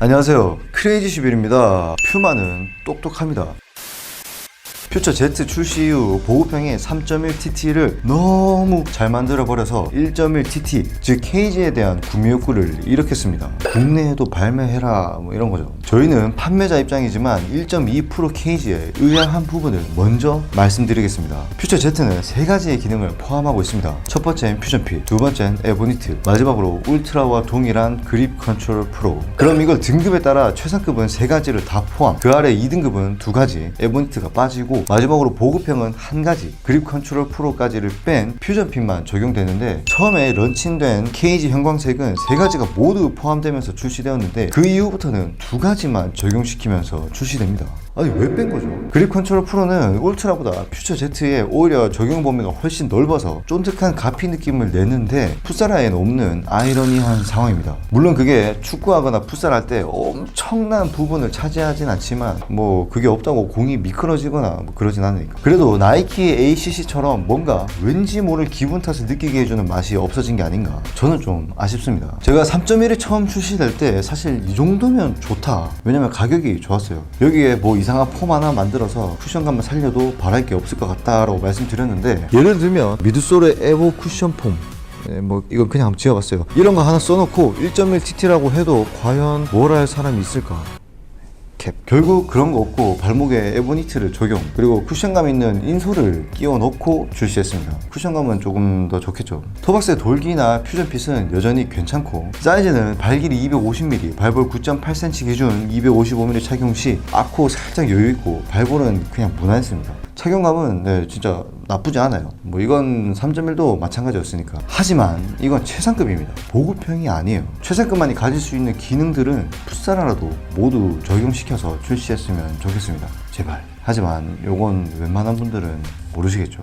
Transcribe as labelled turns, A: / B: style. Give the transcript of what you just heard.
A: 안녕하세요. 크레이지 슈빌입니다. 퓨마는 똑똑합니다. 퓨처 Z 출시 이후 보급형의 3.1TT를 너무 잘 만들어버려서 1.1TT, 즉 케이지에 대한 구매 욕구를 일으켰습니다. 국내에도 발매해라, 뭐 이런 거죠. 저희는 판매자 입장이지만 1.2% 케이지의 의아한 부분을 먼저 말씀드리겠습니다. 퓨처 Z는 세 가지의 기능을 포함하고 있습니다. 첫 번째는 퓨전 핏, 두 번째는 에보니트, 마지막으로 울트라와 동일한 그립 컨트롤 프로. 그럼 이걸 등급에 따라 최상급은 세 가지를 다 포함, 그 아래 2등급은 두 가지, 에보니트가 빠지고 마지막으로 보급형은 한 가지, 그립 컨트롤 프로까지를 뺀 퓨전 핏만 적용되는데 처음에 런칭된 케이지 형광색은 세 가지가 모두 포함되면서 출시되었는데 그 이후부터는 두 가지만 적용시키면서 출시됩니다. 아니 왜 뺀 거죠? 그립 컨트롤 프로는 울트라보다 퓨처 Z에 오히려 적용 범위가 훨씬 넓어서 쫀득한 가피 느낌을 내는데 풋살화에는 없는 아이러니한 상황입니다. 물론 그게 축구하거나 풋살할 때 엄청난 부분을 차지하진 않지만 뭐 그게 없다고 공이 미끄러지거나 뭐 그러진 않으니까. 그래도 나이키의 ACC처럼 뭔가 왠지 모를 기분 탓을 느끼게 해주는 맛이 없어진 게 아닌가. 저는 좀 아쉽습니다. 제가 3.1이 처음 출시될 때 사실 이 정도면 좋다. 왜냐면 가격이 좋았어요. 여기에 뭐 이상한 폼 하나 만들어서 쿠션감만 살려도 바랄 게 없을 것 같다라고 말씀드렸는데 예를 들면 미드솔의 에보 쿠션 폼 네, 뭐 이건 그냥 한번 지어봤어요. 이런 거 하나 써놓고 1.1TT라고 해도 과연 뭘 할 사람이 있을까? 캡. 결국 그런 거 없고 발목에 에보니트를 적용 그리고 쿠션감 있는 인솔을 끼워 넣고 출시했습니다. 쿠션감은 조금 더 좋겠죠. 토박스의 돌기나 퓨전핏은 여전히 괜찮고 사이즈는 발길이 250mm, 발볼 9.8cm 기준 255mm 착용 시 아코 살짝 여유 있고 발볼은 그냥 무난했습니다. 착용감은 네, 진짜 나쁘지 않아요. 뭐 이건 3.1도 마찬가지였으니까. 하지만 이건 최상급입니다. 보급형이 아니에요. 최상급만이 가질 수 있는 기능들은 풋사라라도 모두 적용시켜서 출시했으면 좋겠습니다. 제발. 하지만 요건 웬만한 분들은 모르시겠죠.